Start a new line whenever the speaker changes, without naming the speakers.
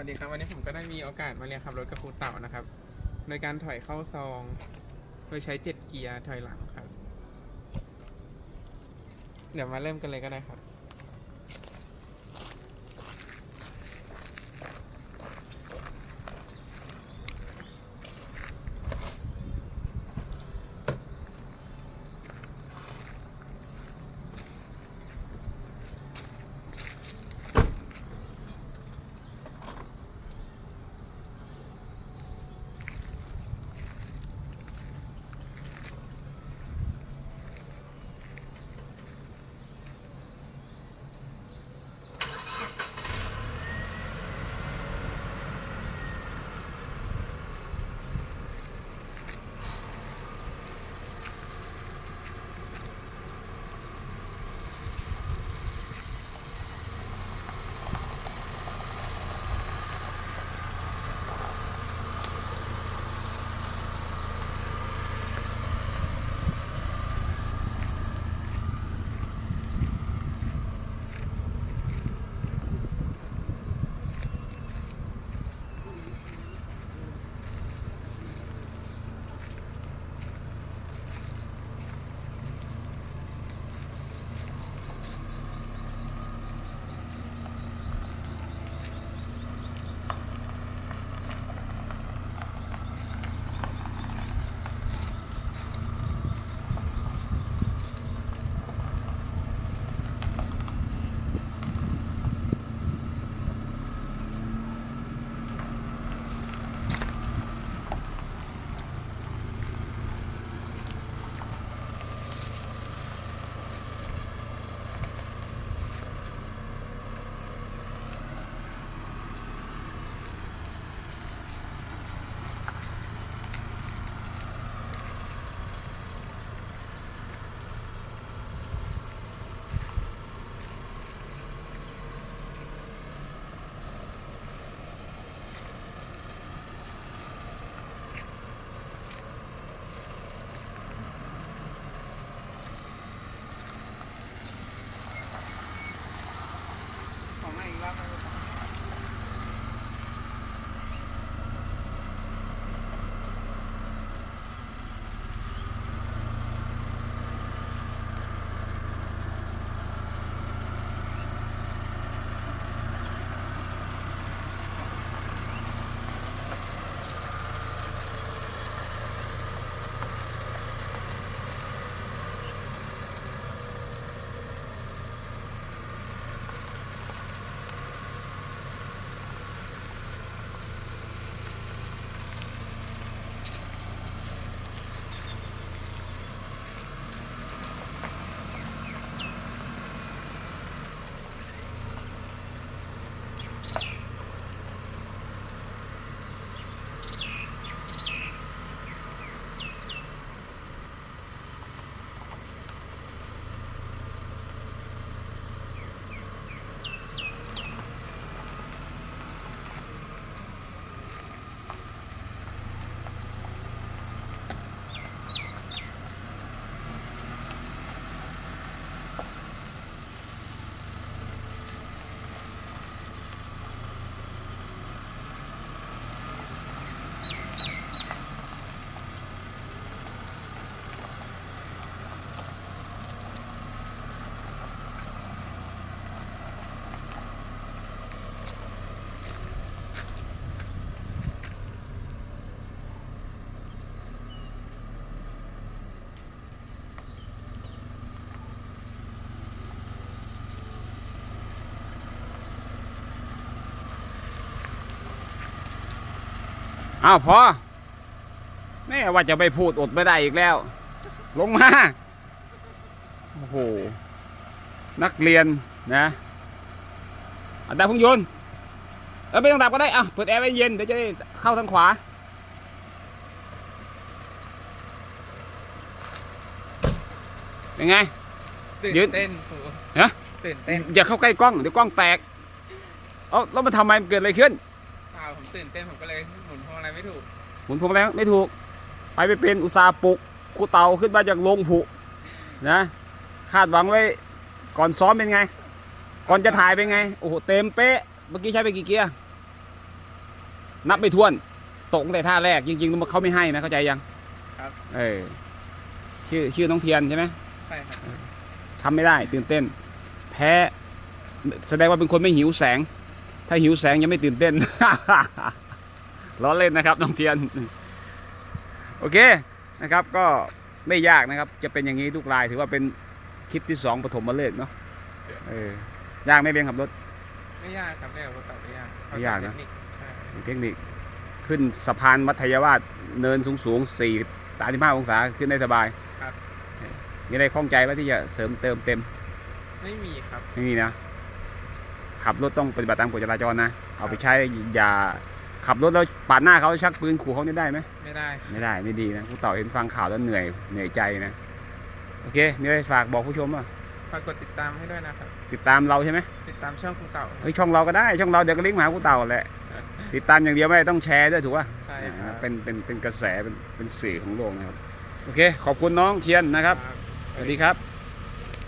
วัสดีครับวันนี้ผมก็ได้มีโอกาสมาเรียนขับรถกับครูเต่านะครับ โดยการถอยเข้าซอง โดยใช้เจ็ดเกียร์ถอยหลังครับ เดี๋ยวมาเริ่มกันเลยก็ได้ครับ
อ้าวพอแม่ว่าจะไปพูดอดไม่ได้อีกแล้ว ลงมา โอ้โห นักเรียนนะอันดับเครื่องยนต์เออไม่ต้องดับก็ได้อะเปิดแอร์ไว้เย็นเดี๋ยวจะได้เข้าทางขวา เป็นไง
ตื่น
ยืน
เต้นครู
ฮะ
ตื่นเต้น
อย่าเข้าใกล้กล้อง เดี๋ยวกล้องแตก เอ้าแล้วมันทำไมมันเกิดอะไรขึ้น
เปล่าผมตื่นเต้นผมก็เลยหมุนพวงอะไรไม่ถูก
หมุนพวงมาลัยไม่ถูก ไปไปเป็นอุตสาห์ปลุกครูเต่าขึ้นมาจากโรงผุนะคาดหวังไว้ก่อนซ้อมเป็นไง ก่อนจะถ่ายเป็นไง โอ้โหเต็มเป๊ะ เมื่อกี้ใช้ไปกี่เกียร์ นับไม่ถ้วน ตกตั้งแต่ท่าแรกจริงๆเขาไม่ให้นะเข้าใจยัง
ครับ
เออชื่อชื่อน้องเทียนใช่ไหม
ใช่ครับ
ทำไม่ได้ตื่นเต้น แพ้แสดงว่าเป็นคนไม่หิวแสง ถ้าหิวแสงยังไม่ตื่นเต้นล้อเล่นนะครับน้องเทียน โอเคนะครับ ก็ไม่ยากนะครับ จะเป็นอย่างนี้ทุกรายถือว่าเป็นคลิปที่สองปฐมฤกษ์เนาะเออยากไหม่เรียนขับรถ
ไม่ยากครับเรียกว่าเต่าไม่ยาก
ไม่ยากนะ
เทคคใช่
เทคนิคขึ้นสะพานมัธยวาสเนินสูงสูงสี่สามสิบห้าองศาขึ้นได้สบาย
ครับ
มีอะไรข้องใจว่าที่จะเสริมเติมเต็ม
ไม่มีครับ
ไม่มีนะ ขับรถต้องปฏิบัติตามกฎจราจรนะ เอาไปใช้อย่าขับรถแล้วปาดหน้าเขาชักปืนขู่เขาเนี่ยได้ไหม
ไม่ได้
ไม่ได้ไม่ดีนะผู้เต่าเห็นฟังข่าวแล้วเหนื่อยเหนื่อยใจนะ โอเคมีอะไรฝากบอกผู้ชมอะ
ฝากกดติดตามให้ด้วยนะครับ
ติดตามเราใช่ไหม
ติดตามช่องครูเต่า
เฮ้ยช่องเราก็ได้ช่องเราเดี๋ยวก็ลิงก์มาหาผู้เต่าแหละติดตามอย่างเดียวไม่ได้ต้องแชร์ด้วยถูกป่ะ
ใช่ครับ
เป็นเป็นเป็นกระแสเป็นเป็นสื่อของโลกนะครับโอเค ขอบคุณน้องเทียนนะครับ
ครับ
สวัสดีครับ